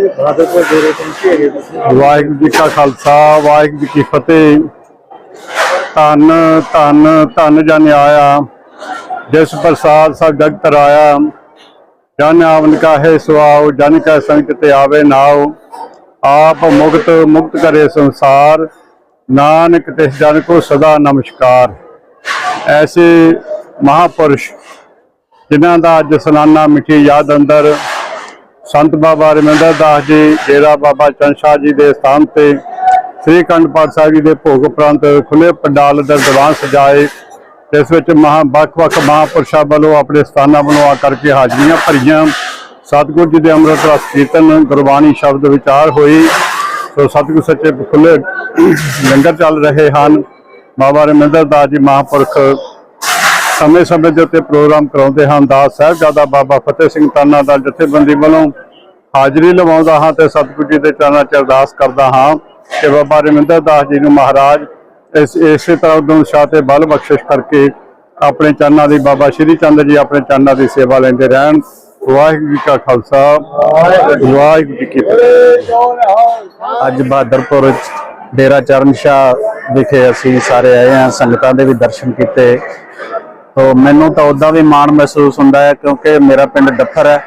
ਬਹਾਦਰਪੁਰ ਡੇਰੇ ਪਹੁੰਚੇ ਹੈਗੇ ਤੁਸੀਂ ਵਾਹਿਗੁਰੂ ਜੀ ਕਾ ਖਾਲਸਾ, ਵਾਹਿਗੁਰੂ ਜੀ ਕੀ ਫਤਿਹ। ਧੰਨ ਧੰਨ ਧੰਨ ਜਨ ਆਇਆ। ਜਿਸ ਪ੍ਰਸਾਦ ਸਭ ਜਗਤ ਰਾਇਆ, ਜਨ ਆਵਨ ਕਾਹੇ ਸੁਆਉ, ਜਨ ਕੈ ਸੰਗਤ ਤੇ ਆਵੇ ਨਾਉ। ਆਪ ਮੁਕਤ ਮੁਕਤ ਕਰੇ ਸੰਸਾਰ, ਨਾਨਕ ਤਿਸ ਜਨ ਕੋ ਸਦਾ ਨਮਸਕਾਰ। ਐਸੇ ਮਹਾਪੁਰਸ਼, ਜਿਨ੍ਹਾਂ ਦਾ ਅੱਜ ਸਲਾਨਾ ਮਿੱਠੀ ਯਾਦ ਅੰਦਰ ਸੰਤ ਬਾਬਾ ਰਮਿੰਦਰ ਦਾਸ ਜੀ, ਡੇਰਾ ਬਾਬਾ ਚੰਦ ਸ਼ਾਹ ਜੀ ਦੇ ਸਥਾਨ ਤੇ, ਸ੍ਰੀ ਅਖੰਡ ਪਾਠ ਸਾਹਿਬ ਜੀ ਦੇ ਭੋਗ ਉਪਰੰਤ ਖੁੱਲੇ ਪੰਡਾਲ ਦੇ ਦੀਵਾਨ ਸਜਾਏ ਇਸ ਵਿੱਚ ਮਹਾ, ਵੱਖ-ਵੱਖ ਮਹਾਂਪੁਰਸ਼ਾਂ ਵੱਲੋਂ ਆਪਣੇ ਸਥਾਨਾਂ ਵੱਲੋਂ ਆ ਕਰਕੇ ਹਾਜ਼ਰੀਆਂ ਭਰੀਆਂ। ਸਤਿਗੁਰੂ ਜੀ ਦੇ ਅੰਮ੍ਰਿਤ ਰਸ ਕੀਰਤਨ ਗੁਰਬਾਣੀ ਸ਼ਬਦ ਵਿਚਾਰ ਹੋਈ ਸੋ ਸਤਿਗੁਰ ਸੱਚੇ ਖੁੱਲੇ ਲੰਗਰ ਚੱਲ ਰਹੇ ਹਨ। ਬਾਬਾ ਰਮਿੰਦਰ ਦਾਸ ਜੀ ਮਹਾਂਪੁਰਖ ਸਮੇਂ ਸਮੇਂ ਦੇ ਉੱਤੇ ਪ੍ਰੋਗਰਾਮ ਕਰਾਉਂਦੇ ਹਨ ਦਾਸ ਸਾਹਿਬਜ਼ਾਦਾ ਬਾਬਾ ਫਤਿਹ ਸਿੰਘ ਤਾਨਾ ਦਾ ਜਥੇਬੰਦੀ ਵੱਲੋਂ ਹਾਜ਼ਰੀ ਲਵਾਉਂਦਾ ਹਾਂ ਤੇ ਸਤਿਗੁਰੂ ਜੀ ਦੇ ਚਰਨਾਂ 'ਚ ਅਰਦਾਸ ਕਰਦਾ ਹਾਂ ਕਿ ਬਾਬਾ ਰਮਿੰਦਰ ਦਾਸ ਜੀ ਨੂੰ ਮਹਾਰਾਜ ਇਸ, ਇਸੇ ਤਰ੍ਹਾਂ ਉਦੋਂ ਸ਼ਾਹ ਤੇ ਬਲ ਬਖਸ਼ਿਸ਼ ਕਰਕੇ ਆਪਣੇ ਚਰਨਾਂ ਦੀ, ਬਾਬਾ ਸ਼੍ਰੀ ਚੰਦ ਜੀ ਆਪਣੇ ਚਰਨਾਂ ਦੀ ਸੇਵਾ ਲੈਂਦੇ ਰਹਿਣ। ਵਾਹਿਗੁਰੂ ਜੀ ਕਾ ਖਾਲਸਾ, ਵਾਹਿਗੁਰੂ ਜੀ ਕੀ ਫਤਿਹ। ਅੱਜ ਬਹਾਦਰਪੁਰ ਡੇਰਾ ਚਰਨ ਸ਼ਾਹ ਵਿਖੇ ਅਸੀਂ ਸਾਰੇ ਆਏ ਹਾਂ, ਸੰਗਤਾਂ ਦੇ ਵੀ ਦਰਸ਼ਨ ਕੀਤੇ। ਤੋ ਮੈਨੂੰ ਤਾਂ ਉਦਾਂ ਵੀ ਮਾਣ ਮਹਿਸੂਸ ਹੁੰਦਾ ਹੈ ਕਿਉਂਕਿ ਮੇਰਾ ਪਿੰਡ ਡੱਫਰ ਹੈ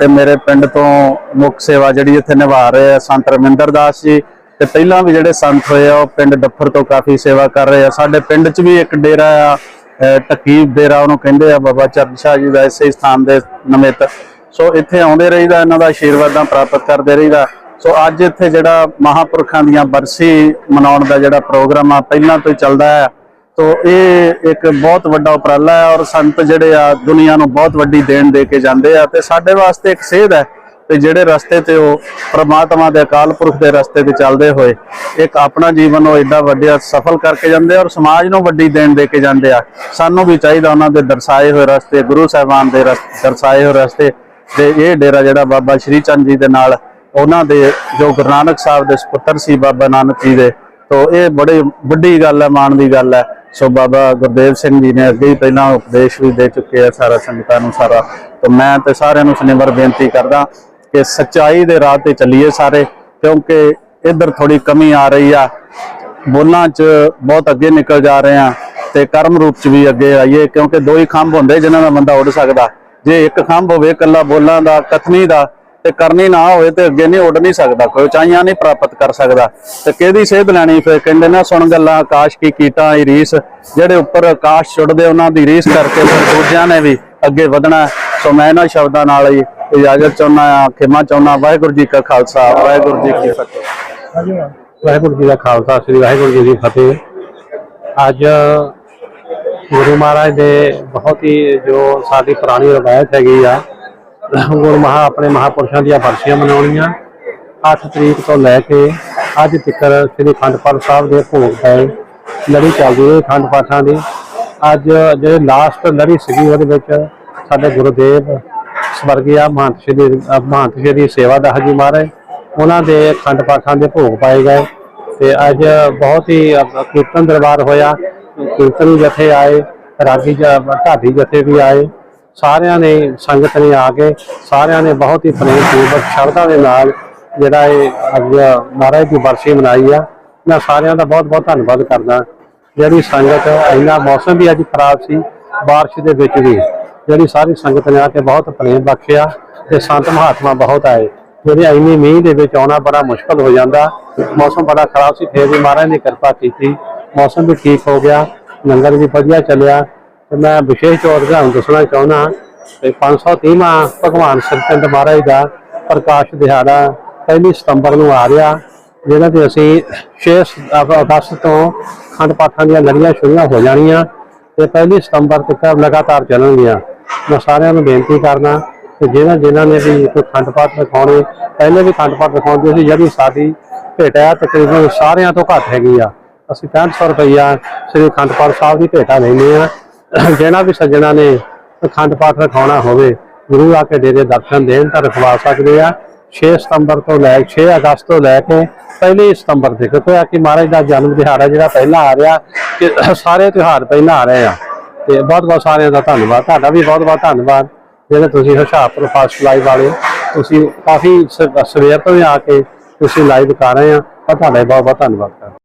ਤੇ ਮੇਰੇ ਪਿੰਡ ਤੋਂ ਮੁੱਖ ਸੇਵਾ ਜਿਹੜੀ ਇੱਥੇ ਨਿਭਾ ਰਹੇ ਆ ਸੰਤ ਰਮਿੰਦਰ ਦਾਸ ਜੀ। ਤੇ ਪਹਿਲਾਂ ਵੀ ਜਿਹੜੇ ਸੰਤ ਹੋਏ ਆ, ਉਹ ਪਿੰਡ ਡੱਫਰ ਤੋਂ ਕਾਫੀ ਸੇਵਾ ਕਰ ਰਹੇ ਆ। ਸਾਡੇ ਪਿੰਡ 'ਚ ਵੀ ਇੱਕ ਡੇਰਾ ਆ, ਅਹ ਡੇਰਾ ਉਹਨੂੰ ਕਹਿੰਦੇ ਆ ਬਾਬਾ ਚਰਨ ਸ਼ਾਹ ਜੀ ਦਾ ਇਸੇ ਸਥਾਨ ਦੇ ਨਮਿਤ। ਸੋ ਇੱਥੇ ਆਉਂਦੇ ਰਹੀਦਾ, ਇਹਨਾਂ ਦਾ ਆਸ਼ੀਰਵਾਦਾਂ ਪ੍ਰਾਪਤ ਕਰਦੇ ਰਹੀਦਾ। ਸੋ ਅੱਜ ਇੱਥੇ ਜਿਹੜਾ ਮਹਾਪੁਰਖਾਂ ਦੀਆਂ ਬਰਸੀ ਮਨਾਉਣ ਦਾ ਜਿਹੜਾ ਪ੍ਰੋਗਰਾਮ ਆ, ਪਹਿਲਾਂ ਤੋਂ ਹੀ ਚੱਲਦਾ ਹੈ ਤੋ ਇਹ ਇੱਕ ਬਹੁਤ ਵੱਡਾ ਉਪਰਾਲਾ ਹੈ ਔਰ ਸੰਤ ਜਿਹੜੇ ਆ ਦੁਨੀਆ ਨੂੰ ਬਹੁਤ ਵੱਡੀ ਦੇਣ ਦੇ ਕੇ ਜਾਂਦੇ ਆ ਤੇ ਸਾਡੇ ਵਾਸਤੇ ਇੱਕ ਸੇਧ ਹੈ ਤੇ ਜਿਹੜੇ ਰਸਤੇ ਤੇ ਉਹ ਪ੍ਰਮਾਤਮਾ ਦੇ ਅਕਾਲ ਪੁਰਖ ਦੇ ਰਸਤੇ ਤੇ ਚੱਲਦੇ ਹੋਏ, ਇੱਕ ਆਪਣਾ ਜੀਵਨ ਉਹ ਐਡਾ ਵੱਡਿਆ ਸਫਲ ਕਰਕੇ ਜਾਂਦੇ ਆ ਔਰ ਸਮਾਜ ਨੂੰ ਵੱਡੀ ਦੇਣ ਦੇ ਕੇ ਜਾਂਦੇ ਆ। ਸਾਨੂੰ ਵੀ ਚਾਹੀਦਾ ਉਹਨਾਂ ਦੇ ਦਰਸਾਏ ਹੋਏ ਰਸਤੇ, ਗੁਰੂ ਸਾਹਿਬਾਨ ਦੇ ਰਸ- ਦਰਸਾਏ ਹੋਏ ਰਸਤੇ ਤੇ ਇਹ ਡੇਰਾ ਜਿਹੜਾ ਬਾਬਾ ਸ਼੍ਰੀ ਚੰਦ ਜੀ ਦੇ ਨਾਲ ਉਹਨਾਂ ਦੇ ਜੋ ਗੁਰੂ ਨਾਨਕ ਸਾਹਿਬ ਦੇ ਸੁਪੁੱਤਰ ਸੀ ਬਾਬਾ ਨਾਨਕ ਜੀ ਦੇ। ਤੋ ਇਹ ਬੜੇ ਵੱਡੀ ਗੱਲ ਹੈ, ਮਾਣ ਦੀ ਗੱਲ ਹੈ। ਸੋ ਬਾਬਾ ਗੁਰਦੇਵ ਸਿੰਘ ਜੀ ਨੇ ਅੱਗੇ ਹੀ ਪਹਿਲਾਂ ਉਪਦੇਸ਼ ਵੀ ਦੇ ਚੁੱਕੇ ਆ ਸਾਰਾ ਸੰਗਤਾਂ ਨੂੰ ਸਾਰਾ। ਤੋ ਮੈਂ ਤੇ ਸਾਰਿਆਂ ਨੂੰ ਸੁਨੇਮਰ ਬੇਨਤੀ ਕਰਦਾ ਕਿ ਸੱਚਾਈ ਦੇ ਰਾਹ ਤੇ ਚੱਲੀਏ ਸਾਰੇ, ਕਿਉਂਕਿ ਇੱਧਰ ਥੋੜੀ ਕਮੀ ਆ ਰਹੀ ਆ। ਬੋਲਾਂ 'ਚ ਬਹੁਤ ਅੱਗੇ ਨਿਕਲ ਜਾ ਰਹੇ ਆ ਤੇ ਕਰਮ ਰੂਪ 'ਚ ਵੀ ਅੱਗੇ ਆਈਏ, ਕਿਉਂਕਿ ਦੋ ਹੀ ਖੰਭ ਹੁੰਦੇ ਜਿਨ੍ਹਾਂ ਦਾ ਬੰਦਾ ਉੱਡ ਸਕਦਾ। ਜੇ ਇੱਕ ਖੰਭ ਹੋਵੇ ਇਕੱਲਾ ਬੋਲਾਂ ਦਾ, ਕਥਨੀ ਦਾ ਤੇ ਕਰਨੀ ਨਾ ਹੋਵੇ ਤੇ ਅੱਗੇ ਨਹੀਂ ਉੱਡ ਨਹੀਂ ਸਕਦਾ, ਕੋਈ ਉਚਾਈਆਂ ਨਹੀਂ ਪ੍ਰਾਪਤ ਕਰ ਸਕਦਾ। ਤੇ ਕਿਹਦੀ ਸੇਧ ਲੈਣੀ? ਫਿਰ ਕਹਿੰਦੇ ਨਾ ਸੁਣ ਗੱਲਾਂ, ਆਕਾਸ਼ ਕੀ ਕੀਟਾਂ ਦੀ ਰੀਸ, ਜਿਹੜੇ ਉੱਪਰ ਆਕਾਸ਼ ਛੁੱਟਦੇ ਉਹਨਾਂ ਦੀ ਰੀਸ ਕਰਕੇ ਫਿਰ ਦੂਜਿਆਂ ਨੇ ਵੀ ਅੱਗੇ ਵਧਣਾ ਸੋ ਮੈਂ ਇਹਨਾਂ ਸ਼ਬਦਾਂ ਨਾਲ ਹੀ ਇਜਾਜ਼ਤ ਚਾਹੁੰਦਾ ਆ ਖਿਮਾ ਚਾਹੁੰਦਾ ਵਾਹਿਗੁਰੂ ਜੀ ਕਾ ਖਾਲਸਾ, ਵਾਹਿਗੁਰੂ ਜੀ ਕੀ ਫਤਿਹ। ਵਾਹਿਗੁਰੂ ਜੀ ਦਾ ਖਾਲਸਾ, ਸ੍ਰੀ ਵਾਹਿਗੁਰੂ ਜੀ ਦੀ ਫਤਿਹ। ਅੱਜ ਗੁਰੂ ਮਹਾਰਾਜ ਦੇ ਬਹੁਤ ਹੀ ਜੋ ਸਾਡੀ ਪੁਰਾਣੀ ਰਵਾਇਤ ਹੈਗੀ ਆ ਗੁਰੂ ਮਹਾ ਆਪਣੇ ਮਹਾਪੁਰਸ਼ਾਂ ਦੀਆਂ ਬਰਸੀਆਂ ਮਨਾਉਣੀਆਂ। 8 ਤਰੀਕ ਤੋਂ ਲੈ ਕੇ ਅੱਜ ਤੱਕ ਸ੍ਰੀ ਅਖੰਡ ਪਾਠ ਸਾਹਿਬ ਦੇ ਭੋਗ ਪਏ। ਲੜੀ ਚੱਲਦੀ ਹੈ ਅਖੰਡ ਪਾਠਾਂ ਦੀ। ਅੱਜ ਜਿਹੜੇ ਲਾਸਟ ਲੜੀ ਸੀਗੀ ਉਹਦੇ ਵਿੱਚ ਸਾਡੇ ਗੁਰੂਦੇਵ ਸਵਰਗਿਆ ਮਹੰਤ ਸ਼੍ਰੀ ਮਹੰਤ ਸ਼੍ਰੀ ਸੇਵਾਦਾਸ ਜੀ ਮਹਾਰਾਜ, ਉਹਨਾਂ ਦੇ ਅਖੰਡ ਪਾਠਾਂ ਦੇ ਭੋਗ ਪਾਏ ਗਏ। ਤੇ ਅੱਜ ਬਹੁਤ ਹੀ ਕੀਰਤਨ ਦਰਬਾਰ ਹੋਇਆ। ਕੀਰਤਨ ਜਥੇ ਆਏ, ਰਾਗੀ ਢਾਡੀ ਜਥੇ ਵੀ ਆਏ। ਸਾਰਿਆਂ ਨੇ ਸੰਗਤ ਨੇ ਆ ਕੇ ਸਾਰਿਆਂ ਨੇ ਬਹੁਤ ਹੀ ਪ੍ਰੇਮ ਪੂਰਵਕ ਸ਼ਰਧਾ ਦੇ ਨਾਲ ਜਿਹੜਾ ਇਹ ਅੱਜ ਮਹਾਰਾਜ ਦੀ ਬਰਸੀ ਮਨਾਈ ਆ। ਮੈਂ ਸਾਰਿਆਂ ਦਾ ਬਹੁਤ ਬਹੁਤ ਧੰਨਵਾਦ ਕਰਦਾ। ਜਿਹੜੀ ਸੰਗਤ ਇੰਨਾ ਮੌਸਮ ਵੀ ਅੱਜ ਖਰਾਬ ਸੀ, ਬਾਰਿਸ਼ ਦੇ ਵਿੱਚ ਵੀ, ਜਿਹੜੀ ਸਾਰੀ ਸੰਗਤ ਨੇ ਆ ਕੇ ਬਹੁਤ ਪ੍ਰੇਮ ਬਖਸ਼ਿਆ ਤੇ ਸੰਤ ਮਹਾਤਮਾ ਬਹੁਤ ਆਏ। ਜਿਹੜੇ ਇੰਨੀ ਮੀਂਹ ਦੇ ਵਿੱਚ ਆਉਣਾ ਬੜਾ ਮੁਸ਼ਕਲ ਹੋ ਜਾਂਦਾ। ਮੌਸਮ ਬੜਾ ਖਰਾਬ ਸੀ, ਫੇਰ ਵੀ ਮਹਾਰਾਜ ਨੇ ਕਿਰਪਾ ਕੀਤੀ। ਮੌਸਮ ਵੀ ਠੀਕ ਹੋ ਗਿਆ, ਲੰਗਰ ਵੀ ਵਧੀਆ ਚੱਲਿਆ। ਤੇ ਮੈਂ ਵਿਸ਼ੇਸ਼ ਤੌਰ ਤੇ ਤੁਹਾਨੂੰ ਦੱਸਣਾ ਚਾਹੁੰਦਾ ਕਿ 530ਵਾਂ ਭਗਵਾਨ ਸਤਿੰਦ ਮਹਾਰਾਜ ਦਾ ਪ੍ਰਕਾਸ਼ ਦਿਹਾੜਾ ਪਹਿਲੀ ਸਤੰਬਰ ਨੂੰ ਆ ਰਿਹਾ, ਜਿਹਨਾਂ ਤੇ ਅਸੀਂ 6 ਅਗਸਤ ਤੋਂ ਖੰਡ ਪਾਠਾਂ ਦੀਆਂ ਲੜੀਆਂ ਸ਼ੁਰੂ ਹੋ ਜਾਣੀਆਂ ਤੇ ਪਹਿਲੀ ਸਤੰਬਰ ਤੱਕ ਲਗਾਤਾਰ ਚੱਲਣਗੀਆਂ। ਮੈਂ ਸਾਰਿਆਂ ਨੂੰ ਬੇਨਤੀ ਕਰਨਾ ਕਿ ਜਿਹਨਾਂ ਜਿਹਨਾਂ ਨੇ ਵੀ ਕੋਈ ਖੰਡ ਪਾਠ ਰਖਾਉਣੇ, ਪਹਿਲੇ ਵੀ ਖੰਡ ਪਾਠ ਰਖਾਉਂਦੇ ਸੀ ਜਿਹੜੀ ਸਾਡੀ ਭੇਟ ਹੈ ਤਕਰੀਬਨ ਸਾਰਿਆਂ ਤੋਂ ਘੱਟ ਹੈਗੀ ਆ। ਅਸੀਂ 6500 ਰੁਪਈਆ ਸ੍ਰੀ ਖੰਡ ਪਾਠ ਸਾਹਿਬ ਦੀ ਭੇਟਾ ਲੈਂਦੇ ਆ ਜਿਹਨਾਂ ਵੀ ਸੱਜਣਾ ਨੇ ਅਖੰਡ ਪਾਠ ਰਖਾਉਣਾ ਹੋਵੇ, ਗੁਰੂ ਆ ਕੇ ਡੇਰੇ ਦਰਸ਼ਨ ਦੇਣ ਤਾਂ ਰਖਵਾ ਸਕਦੇ ਆ। 6 ਸਤੰਬਰ ਤੋਂ ਲੈ 6 ਅਗਸਤ ਤੋਂ ਲੈ ਕੇ ਪਹਿਲੀ ਸਤੰਬਰ ਤੱਕ। ਕਿਉਂਕਿ ਕਿ ਮਹਾਰਾਜ ਦਾ ਜਨਮ ਦਿਹਾੜਾ ਜਿਹੜਾ ਪਹਿਲਾਂ ਆ ਰਿਹਾ, ਕਿ ਸਾਰੇ ਤਿਉਹਾਰ ਪਹਿਲਾਂ ਆ ਰਹੇ ਆ। ਤੇ ਬਹੁਤ ਬਹੁਤ ਸਾਰਿਆਂ ਦਾ ਧੰਨਵਾਦ। ਤੁਹਾਡਾ ਵੀ ਬਹੁਤ ਬਹੁਤ ਧੰਨਵਾਦ। ਜਿਹੜੇ ਤੁਸੀਂ ਹੁਸ਼ਿਆਰਪੁਰ ਫਾਸਟ ਲਾਈਵ ਵਾਲੇ, ਤੁਸੀਂ ਕਾਫੀ ਸ- ਸਵੇਰ ਤੋਂ ਹੀ ਆ ਕੇ ਤੁਸੀਂ ਲਾਈਵ ਕਰ ਰਹੇ ਆ, ਤਾਂ ਤੁਹਾਡਾ ਬਹੁਤ ਬਹੁਤ ਧੰਨਵਾਦ। ਕਰ